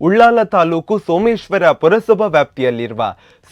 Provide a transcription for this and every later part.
ಉಳ್ಳಾಲ ತಾಲೂಕು ಸೋಮೇಶ್ವರ ಪುರಸಭಾ ವ್ಯಾಪ್ತಿಯಲ್ಲಿರುವ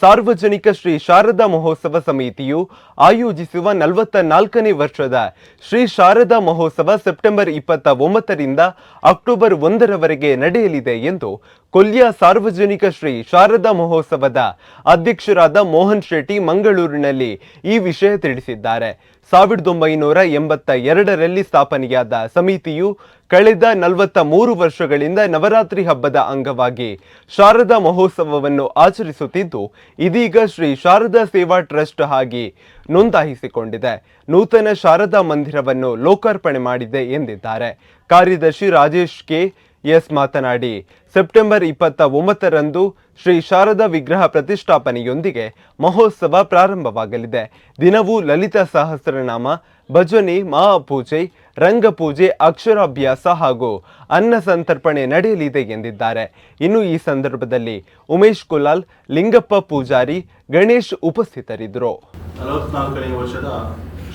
ಸಾರ್ವಜನಿಕ ಶ್ರೀ ಶಾರದಾ ಮಹೋತ್ಸವ ಸಮಿತಿಯು ಆಯೋಜಿಸುವ ನಲವತ್ತ ನಾಲ್ಕನೇ ವರ್ಷದ ಶ್ರೀ ಶಾರದಾ ಮಹೋತ್ಸವ ಸೆಪ್ಟೆಂಬರ್ ಇಪ್ಪತ್ತ ಒಂಬತ್ತರಿಂದ ಅಕ್ಟೋಬರ್ ಒಂದರವರೆಗೆ ನಡೆಯಲಿದೆ ಎಂದು ಕೊಲ್ಯ ಸಾರ್ವಜನಿಕ ಶ್ರೀ ಶಾರದಾ ಮಹೋತ್ಸವದ ಅಧ್ಯಕ್ಷರಾದ ಮೋಹನ್ ಶೆಟ್ಟಿ ಮಂಗಳೂರಿನಲ್ಲಿ ಈ ವಿಷಯ ತಿಳಿಸಿದ್ದಾರೆ. ಸಾವಿರದ ಒಂಬೈನೂರ ಎಂಬತ್ತ ಎರಡರಲ್ಲಿ ಸ್ಥಾಪನೆಯಾದ ಸಮಿತಿಯು ಕಳೆದ ನಲವತ್ತ ಮೂರು ವರ್ಷಗಳಿಂದ ನವರಾತ್ರಿ ಹಬ್ಬದ ಅಂಗವಾಗಿ ಶಾರದಾ ಮಹೋತ್ಸವವನ್ನು ಆಚರಿಸುತ್ತಿದ್ದು, ಇದೀಗ ಶ್ರೀ ಶಾರದಾ ಸೇವಾ ಟ್ರಸ್ಟ್ ಆಗಿ ನೋಂದಾಯಿಸಿಕೊಂಡಿದೆ. ನೂತನ ಶಾರದಾ ಮಂದಿರವನ್ನು ಲೋಕಾರ್ಪಣೆ ಮಾಡಿದೆ ಎಂದಿದ್ದಾರೆ. ಕಾರ್ಯದರ್ಶಿ ರಾಜೇಶ್ ಕೆ. ಎಸ್ ಮಾತನಾಡಿ, ಸೆಪ್ಟೆಂಬರ್ ಇಪ್ಪತ್ತ ಒಂಬತ್ತರಂದು ಶ್ರೀ ಶಾರದಾ ವಿಗ್ರಹ ಪ್ರತಿಷ್ಠಾಪನೆಯೊಂದಿಗೆ ಮಹೋತ್ಸವ ಪ್ರಾರಂಭವಾಗಲಿದೆ. ದಿನವೂ ಲಲಿತ ಸಹಸ್ರನಾಮ, ಭಜನೆ, ಮಹಾಪೂಜೆ, ರಂಗಪೂಜೆ, ಅಕ್ಷರಾಭ್ಯಾಸ ಹಾಗೂ ಅನ್ನ ಸಂತರ್ಪಣೆ ನಡೆಯಲಿದೆ ಎಂದಿದ್ದಾರೆ. ಇನ್ನು ಈ ಸಂದರ್ಭದಲ್ಲಿ ಉಮೇಶ್ ಕುಲಾಲ್, ಲಿಂಗಪ್ಪ ಪೂಜಾರಿ, ಗಣೇಶ್ ಉಪಸ್ಥಿತರಿದ್ದರು. ನಲವತ್ನಾಲ್ಕನೇ ವರ್ಷದ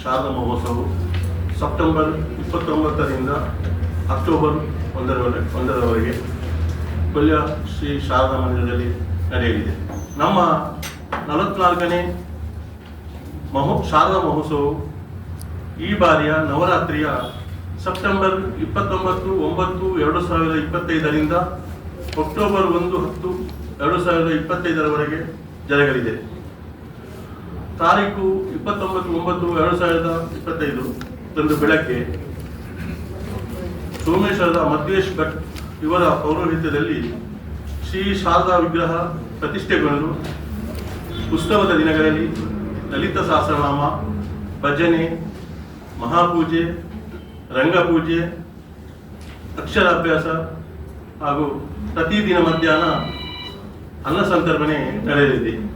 ಶಾರದಾ ಸೆಪ್ಟೆಂಬರ್ ಇಪ್ಪತ್ತೊಂಬತ್ತರಿಂದ ಅಕ್ಟೋಬರ್ ಒಂದರವರೆ, ಒಂದರವರೆಗೆ ಕೊಲ್ಯ ಶ್ರೀ ಶಾರದಾ ಮಂದಿರದಲ್ಲಿ ನಡೆಯಲಿದೆ. ನಮ್ಮ ನಲವತ್ನಾಲ್ಕನೇ ಮಹೋ, ಶಾರದಾ ಮಹೋತ್ಸವವು ಈ ಬಾರಿಯ ನವರಾತ್ರಿಯ ಸೆಪ್ಟೆಂಬರ್ ಇಪ್ಪತ್ತೊಂಬತ್ತು, ಒಂಬತ್ತು, ಎರಡು ಸಾವಿರದ ಇಪ್ಪತ್ತೈದರಿಂದ ಅಕ್ಟೋಬರ್ ಒಂದು ಹತ್ತು, ಎರಡು ಸಾವಿರದ ಇಪ್ಪತ್ತೈದರವರೆಗೆ ಜರಗಲಿದೆ. ತಾರೀಕು ಇಪ್ಪತ್ತೊಂಬತ್ತು, ಒಂಬತ್ತು, ಎರಡು ಸಾವಿರದ ಇಪ್ಪತ್ತೈದು ರಂದು ಬೆಳಗ್ಗೆ ಸೋಮೇಶ್ವರದ ಮಧ್ವೇಶ್ ಭಟ್ ಇವರ ಪೌರೋಹಿತ್ಯದಲ್ಲಿ ಶ್ರೀ ಶಾರದಾ ವಿಗ್ರಹ ಪ್ರತಿಷ್ಠೆಗೊಂಡು ಉತ್ಸವದ ದಿನಗಳಲ್ಲಿ ಲಲಿತ ಸಹಸ್ರನಾಮ, ಭಜನೆ, ಮಹಾಪೂಜೆ, ರಂಗಪೂಜೆ, ಅಕ್ಷರಾಭ್ಯಾಸ ಹಾಗೂ ಪ್ರತಿದಿನ ಮಧ್ಯಾಹ್ನ ಅನ್ನ ಸಂತರ್ಪಣೆ ನಡೆಯಲಿದೆ.